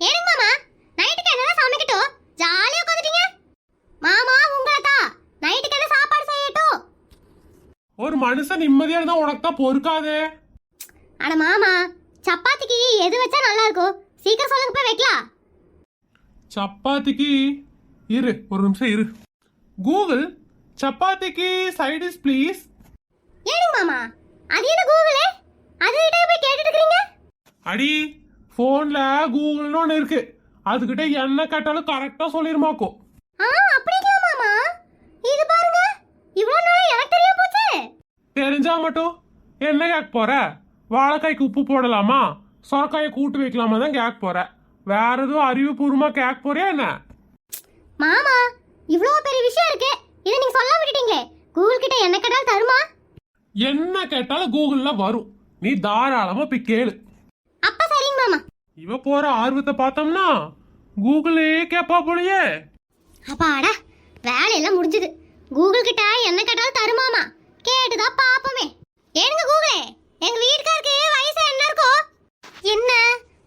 ஏனுங்க மாமா? நைட்டுக்கு என்னதான் சமைக்கட்டும்? ஜாலியா உட்காந்துட்டீங்க? மாமா உங்களை தான் நைட்டுக்கு என்ன சாப்பாடு செய்யட்டும்? ஒரு மனுஷன் நிம்மதியா இருந்தா உனக்கு தான் பொறுக்காதே. அட மாமா சப்பாத்திக்கு எது வச்சா நல்லா இருக்கும் சீக்கிரம் சொல்லுங்க போய் வைக்கலாம் சப்பாத்திக்கு இரு ஒரு நிமிஷம் இரு. கூகுள் சப்பாத்திக்கு சைடிஸ் ப்ளீஸ் ஏனுங்க மாமா அது என்ன கூகுளே அது கிட்ட போய் கேட்டுட்டு இருக்கீங்க அடி ஃபோன்ல கூகுள்னு ஒன்று இருக்கு. அதுகிட்ட என்ன கேட்டாலும் கரெக்டாக சொல்லிருமாக்கும் ஆ அப்படிங்களா மாமா? இது பாருங்க இவ்வளவு நாளா எனக்கு தெரிய போச்சு. தெரிஞ்சா மட்டும் என்ன கேட்க போற? வாழைக்காய்க்கு உப்பு போடலாமா? சொரக்காயை கூட்டு வைக்கலாமா தான் கேட்க போற. வேற எதுவும் அறிவுபூர்வமா கேட்க போறியா என்ன? மாமா இவ்வளோ பெரிய விஷயம் இருக்கு. இதை நீங்க சொல்லாம விட்டுட்டீங்களே. கூகுள் கிட்ட என்ன கேட்டாலும் தருமா? என்ன கேட்டாலும் கூகுள்ல வரும். நீ தாராளமா போய் கேளு. இவ போற ஆர்வத்தை பார்த்தோம்னா கூகுளே கேப்பா போலயே. அப்பாடா வேலையெல்லாம் முடிஞ்சது. கூகுள் கிட்ட என்ன கேட்டாலும் தருமாமா. கேட்டுதான் பாப்போமே. ஏனுங்க கூகுளே எங்க வீட்டுக்காருக்கு வயசு என்ன இருக்கும் என்ன?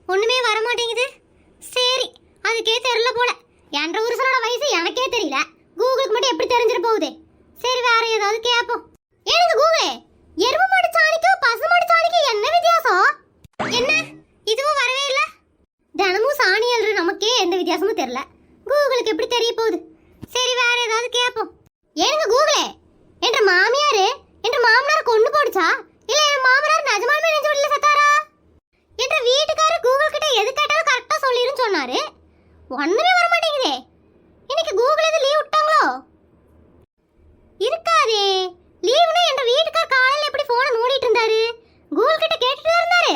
ஒண்ணுமே வர மாட்டேங்குது சரி அதுக்கே தெரியல போல. என்ற புருஷனோட வயசு எனக்கே தெரியல. கூகுளுக்கு மட்டும் எப்படி தெரிஞ்சிட போகுது? சரி வேற ஏதாவது கேட்போம் ஏனுங்க கூகுளே எருமை மாடு சாணிக்கும் பசு மாடு சாணிக்கும் என்ன வித்தியாசம்? என்ன? இதுவும் வரவே நமக்கே எந்த வித்தியாசமும் தெரியல. கூகுளுக்கு எப்படி தெரிய போகுது? சரி வேற ஏதாவது கேட்போம் ஏனுங்க கூகுளே? என்ற மாமியார் என்ற மாமனார் கொண்டு போடுச்சா? இல்ல என் மாமனார் நஜமானமே நெஞ்சு வீட்டுல செத்தாரா? என்ற வீட்டுக்காரர் கூகுள் கிட்ட எது கேட்டாலும் கரெக்டா சொல்லிருன்னு சொன்னாரு. ஒண்ணுமே வர மாட்டேங்குதே. இன்னைக்கு கூகுள் எது லீவ் விட்டாங்களோ? இருக்காதே. லீவுனா என்ற வீட்டுக்கார் காலையில் எப்படி ஃபோனை மூடிட்டு இருந்தாரு? கூகுள் கிட்ட கேட்டுட்டு இருந்தாரு?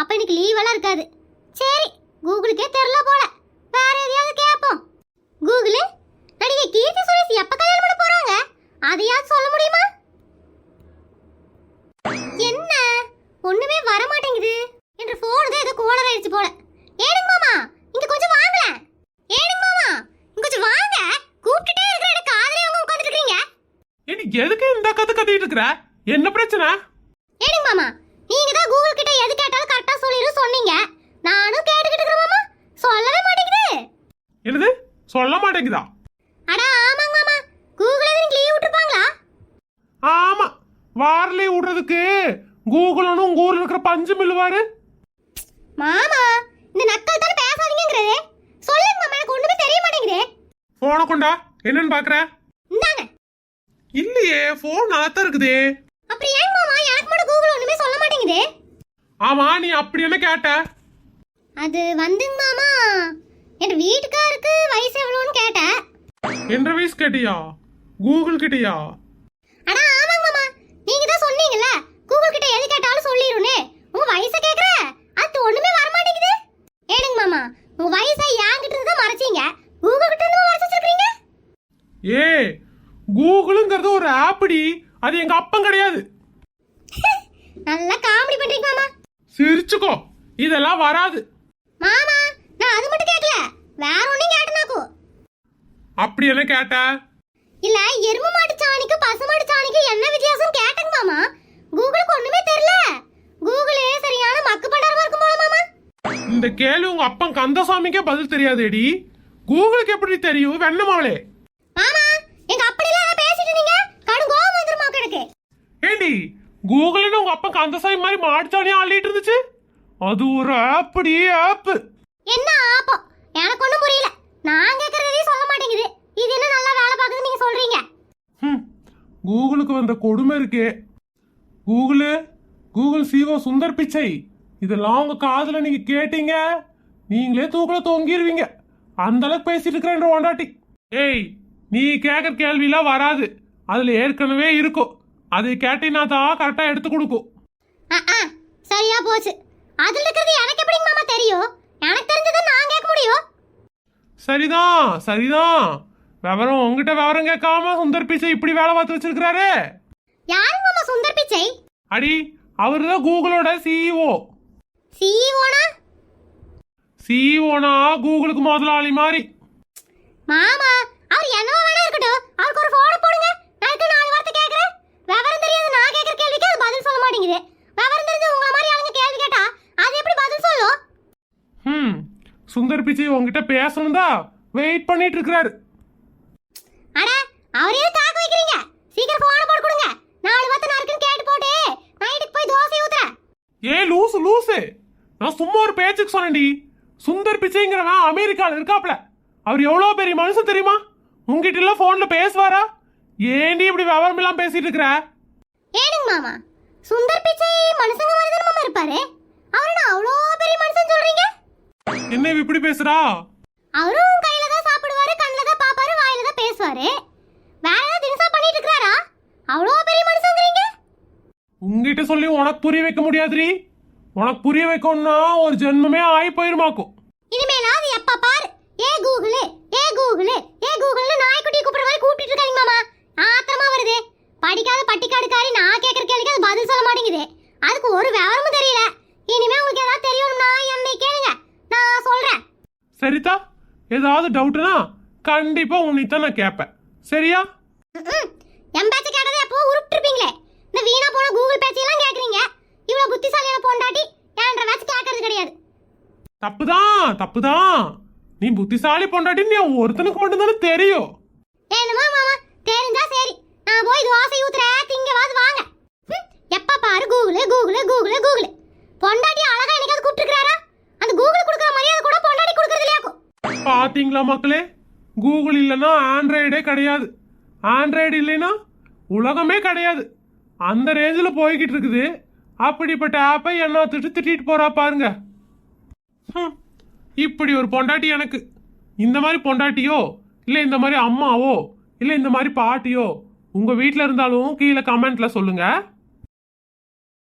அப்ப இன்னைக்கு லீவ் எல்லாம் இருக்காது. கூகுளுக்கே தெரியல போல. வேற எதையாவது கேட்போம் கூகுள் நடிகை கீர்த்தி சுரேஷ் எப்ப கல்யாணம் பண்ண போறாங்க? அதையாவது சொல்ல முடியுமா? என்ன? ஒண்ணுமே வர மாட்டேங்குது என்ற போன் தான் ஏதோ கோளர் ஆயிடுச்சு போல. ஏனுங்க மாமா இங்க கொஞ்சம் வாங்கல ஏனுங்க மாமா இங்க கொஞ்சம் வாங்க. கூப்பிட்டுட்டே இருக்கிற எனக்கு காதலே அவங்க உட்கார்ந்துட்டு இருக்கீங்க ஏடி எதுக்கு இந்த கதை கத்திட்டு இருக்கிற? என்ன பிரச்சனை? ஏனுங்க மாமா நீங்க தான் கூகுள் கிட்ட எது கேட்டாலும் கரெக்டா சொல்லிரு சொன்னீங்க. நானும் மாமா சொல்லவே மாட்டேங்குது. என்னது? சொல்ல மாட்டேங்குதா? அட ஆமாங்க மாமா கூகுள் எதுவும் லீவ் விட்டுருப்பாங்களா? ஆமா. வாரலி விடுறதுக்கு கூகுள்னு உங்க ஊர்ல இருக்கிற பஞ்சு மில்லுவாரு. மாமா இந்த நக்கல் தானே பேசாதீங்கிறதே சொல்லுங்க மாமா எனக்கு ஒண்ணுமே தெரிய மாட்டேங்குதே. போன கொண்டா என்னன்னு பாக்குற? இந்தாங்க. இல்லையே போன் நல்லாத்தான் இருக்குதே. அப்புறம் ஏன் மாமா எனக்கு மட்டும் கூகுள் ஒண்ணுமே சொல்ல மாட்டேங்குதே? ஆமா நீ அப்படி என்ன கேட்ட? அது வந்துங்க மாமா. என் வீட்டுக்காருக்கு வயசு எவ்வளோன்னு கேட்டேன். என்ற வயசு கேட்டியா? கூகுள் கிட்டயா? அட ஆமாங்க மாமா. நீங்க தான் சொன்னீங்கல்ல கூகுள் கிட்ட எது கேட்டாலும் சொல்லிருன்னு உங்க வயசை கேக்குற? அது ஒண்ணுமே வர மாட்டேங்குது ஏனுங்க மாமா உங்க வயசை என்கிட்ட இருந்து தான் மறைச்சீங்க. கூகுள் கிட்ட இருந்து மறைச்சு வச்சிருக்கீங்க ஏ கூகுளுங்கிறது ஒரு ஆப்படி அது எங்க அப்பன் கிடையாது. நல்லா காமெடி பண்றீங்க மாமா. சிரிச்சுக்கோ. இதெல்லாம் வராது. மாமா நான் அது மட்டும் கேட்கல வேற ஒண்ணும் கேட்டனாக்கும் அப்படி என்ன கேட்ட? இல்ல எருமை மாட்டு சாணிக்கு பசு மாட்டு சாணிக்கு என்ன வித்தியாசம் கேட்டங்க மாமா. கூகுளுக்கு ஒண்ணுமே தெரியல. கூகுளே சரியான மக்கு பண்டாரமா இருக்கும் போல மாமா. இந்த கேள்வி உங்க அப்பன் கந்தசாமிக்கே பதில் தெரியாதேடி. கூகுளுக்கு எப்படி தெரியும்? வெண்ணமாவளே மாமா எங்க அப்படிலாம் பேசிட்டு நீங்க கடும் கோவம் வந்துருமா கிடக்கு ஏண்டி கூகுள்னு உங்க அப்பன் கந்தசாமி மாதிரி மாடிச்சானே ஆளிட்டு இருந்துச்சு? அது ஒரு ஆப்படி ஆப்பு. என்ன ஆப்பம்? எனக்கு ஒண்ணும் புரியல. நான் கேக்குறதே சொல்ல மாட்டேங்குது. இது என்ன நல்லா வேலை பார்க்குது நீங்க சொல்றீங்க? கூகுளுக்கு வந்த கொடுமை இருக்கே. Google Google CO Sundar Pichai. இதெல்லாம் உங்க காதுல நீங்க கேட்டீங்க. நீங்களே தூக்குல தொங்கிருவீங்க. அந்த அளவுக்கு பேசிட்டு இருக்கிறேன் ஒண்டாட்டி ஏய் நீ கேட்குற கேள்விலாம் வராது. அதுல ஏற்கனவே இருக்கும். அதை கேட்டீங்கன்னா தான் கரெக்டா எடுத்து கொடுக்கும். சரியா போச்சு. அதுல இருக்கிறது எனக்கு எப்படிங்க மாமா தெரியும்? எனக்கு தெரிஞ்சதை நான் கேட்க முடியும். சரிதான் சரிதான். விவரம் உங்ககிட்ட விவரம் கேட்காம சுந்தர் பிச்சை இப்படி வேலை பார்த்து வச்சிருக்கிறாரு. யாருங்க மாமா சுந்தர் பிச்சை? அடி அவரு தான் கூகுளோட சிஇஓ சிஇஓனா சிஇஓனா கூகுளுக்கு முதலாளி மாதிரி. மாமா அவர் என்னவோ வேணா இருக்கட்டும் அவருக்கு ஒரு போன போடுங்க நான் இருக்க நாலு வார்த்தை கேக்குறேன் விவரம் தெரியாது நான் கேக்குற கேள்விக்கு அது பதில் சொல்ல மாட்டேங்குது விவரம் தெரிஞ்ச உங்கள மாதிரி ஆளுங்க கேள்வி கேட்டா அது எப்படி பதில் சொல்லும் ம் சுந்தர் பிச்சை உங்ககிட்ட பேசணும் தான் வெயிட் பண்ணிட்டு இருக்கிறாரு அட அவரையே தாக்க வைக்கிறீங்க? சீக்கிரம் போன போட்டு கொடுங்க. நாலு பத்து நறுக்குன்னு கேட்டு போட்டு. நைட்டுக்கு போய் தோசை ஊத்துறேன்? ஏ லூசு லூசு. நான் சும்மா ஒரு பேச்சுக்கு சொன்னேன்டி. சுந்தர் பிச்சைங்கிறவன் அமெரிக்கால இருக்காப்ல. அவர் எவ்வளோ பெரிய மனுஷன் தெரியுமா? உங்ககிட்ட எல்லாம் போன்ல பேசுவாரா? ஏண்டி இப்படி விவரம் எல்லாம் பேசிட்டு இருக்கிற ஏனுங்க மாமா சுந்தர் பிச்சை மனுஷங்க மாதிரி தானே மாமா இருப்பாரு அவரு நான் அவ்வளோ பெரிய மனுஷன் சொல்றீங்க என்ன இப்படி பேசுறா? அவரும் கையில தான் சாப்பிடுவாரு கண்ணில் தான் பாப்பாரு வாயில தான் பேசுவாரு. வேற ஏதாவது தினசா பண்ணிட்டு இருக்கிறாரா? அவ்வளோ பெரிய மனுஷங்கிறீங்க? உங்ககிட்ட சொல்லி உனக்கு புரிய வைக்க முடியாதுடி. உனக்கு புரிய வைக்கணும்னா ஒரு ஜென்மமே ஆகி போயிருமாக்கும். இனிமேலாவது எப்ப பாரு? ஏ கூகுள் ஏ கூகுள் ஏ கூகுள்னு நாய்க்குட்டி கூப்பிடுற மாதிரி கூப்பிட்டு இருக்காங்க மாமா ஆத்திரமா வருது படிக்காத பட்டிக்காடுக்காரி நான் கேட்கற கேள்விக்கு அது பதில் சொல்ல மாட்டேங்குது அதுக்கு ஒரு விவரமும் தெரியல இனிமே உங்களுக்கு ஏதாவது தெரியணும்னா என்னை கேளுங்க நான் சொல்றேன் சரிதா ஏதாவது டவுட்னா கண்டிப்பா உன்னைத்தான் நான் கேட்பேன் சரியா. என் பேச்ச கேட்டதை எப்போ உருப்பிட்டுருப்பீங்களே இந்த வீணா போன கூகுள் பேச்சையெல்லாம் கேக்குறீங்க. இவ்வளவு புத்திசாலியான பொண்டாட்டி ஏன்ற பேச்சு கேட்கறது கிடையாது. தப்புதான் தப்புதான் நீ புத்திசாலி பொண்டாட்டி நீ ஒருத்தனுக்கு மட்டும்தானே தெரியும். என்னமா மாமா தெரிஞ்சா சரி. நான் போய் தோசை ஊத்துறேன் திங்கவாது வாங்க. எப்ப பாரு கூகுள் கூகுள் கூகுள் கூகுள். பொண்டாட்டி அழகா என்னைக்காவது கூப்பிட்டுருக்காரா அந்த கூகுள் பாத்தீங்களா மக்களே? கூகுள் இல்லைன்னா ஆண்ட்ராய்டே கிடையாது. ஆண்ட்ராய்டு இல்லைன்னா உலகமே கிடையாது. அந்த ரேஞ்சில் போய்கிட்டு இருக்குது. அப்படிப்பட்ட ஆப்பை என்ன திட்டு திட்டிட்டு போறா பாருங்க. இப்படி ஒரு பொண்டாட்டி எனக்கு. இந்த மாதிரி பொண்டாட்டியோ இல்லை இந்த மாதிரி அம்மாவோ இல்லை இந்த மாதிரி பாட்டியோ உங்கள் வீட்டில் இருந்தாலும் கீழே கமெண்ட்டில் சொல்லுங்கள்